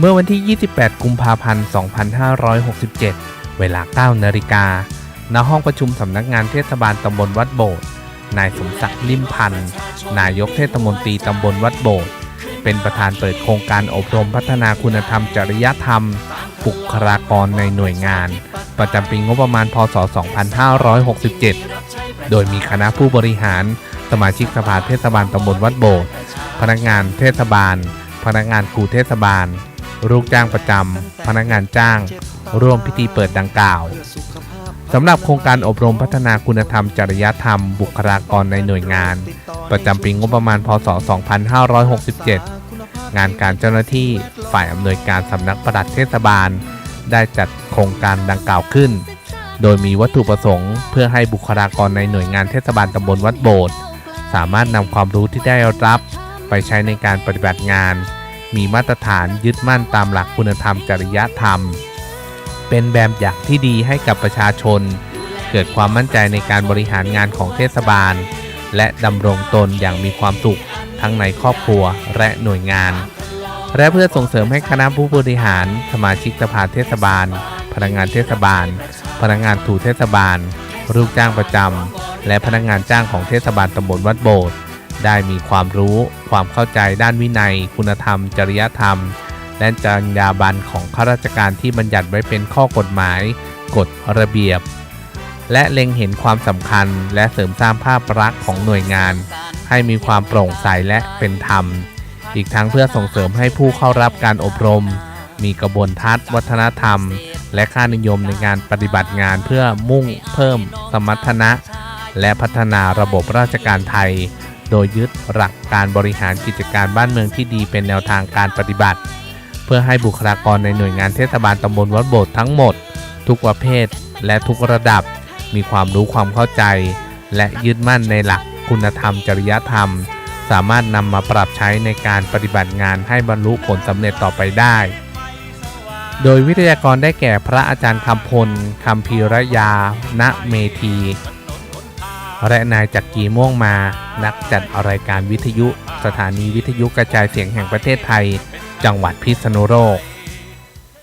เมื่อวันที่ 28 กุมภาพันธ์ 2567 เวลา 9 นาฬิกา ณ ห้องประชุมสำนักงานเทศบาลตำบลวัดโบสถ์ นายสมศักดิ์ลิมพันธ์ นายกเทศมนตรีตำบลวัดโบสถ์ เป็นประธานเปิดโครงการอบรมพัฒนาคุณธรรมจริยธรรม บุคลากรในหน่วยงาน ประจำปีงบประมาณ พศ 2567 โดยมีคณะผู้บริหาร สมาชิกสภาเทศบาลตำบลวัดโบสถ์ พนักงานเทศบาล พนักงานครูเทศบาล ลูกจ้างประจำ พนักงานจ้าง ร่วมพิธีเปิดดังกล่าวสำหรับโครงการอบรมพัฒนาคุณธรรม จริยธรรม บุคลากรในหน่วยงาน ประจำปีงบประมาณ พศ 2567 งานการเจ้าหน้าที่ฝ่ายอำนวยการสำนักปลัดเทศบาล ได้จัดโครงการดังกล่าวขึ้น โดยมีวัตถุประสงค์เพื่อให้บุคลากรในหน่วยงานเทศบาลตำบลวัดโบสถ์สามารถนำความรู้ที่ได้รับ ไปใช้ในการปฏิบัติงาน มีมาตรฐานยึดมั่นตามหลักคุณธรรมจริยธรรม เป็นแบบอย่างที่ดีให้กับประชาชน เกิดความมั่นใจในการบริหารงานของเทศบาล และดำรงตนอย่างมีความสุข ทั้งในครอบครัวและหน่วยงาน และเพื่อส่งเสริมให้คณะผู้บริหาร สมาชิกสภาเทศบาล พนักงานเทศบาล พนักงานถูเทศบาลลูกจ้างประจำและพนักงานจ้างของเทศบาลตำบลวัดโบสถ์ ได้มีความรู้ความเข้าใจด้านวินัย คุณธรรม จริยธรรม และจรรยาบรรณของข้าราชการที่บัญญัติไว้เป็นข้อกฎหมาย กฎระเบียบ และเล็งเห็นความสำคัญและเสริมสร้างภาพลักษณ์ของหน่วยงาน ให้มีความโปร่งใสและเป็นธรรม อีกทั้งเพื่อส่งเสริมให้ผู้เข้ารับการอบรม มีกระบวนทัศน์ วัฒนธรรม และค่านิยมในการปฏิบัติงานเพื่อมุ่งเพิ่มสมรรถนะ และพัฒนาระบบราชการไทย โดยยึดหลักการบริหารกิจการบ้านเมืองที่ดีเป็นแนวทางการปฏิบัติ เพื่อให้บุคลากรในหน่วยงานเทศบาลตำบลวัดโบสถ์ทั้งหมด ทุกประเภทและทุกระดับ มีความรู้ความเข้าใจ และยึดมั่นในหลักคุณธรรม จริยธรรม สามารถนำมาปรับใช้ในการปฏิบัติงานให้บรรลุผลสำเร็จต่อไปได้ โดยวิทยากรได้แก่พระอาจารย์คำพลคำพีรยา ณ เมธี และนายจักรีม่วงมา นักจัดรายการวิทยุ สถานีวิทยุกระจายเสียงแห่งประเทศไทย จังหวัดพิษณุโลก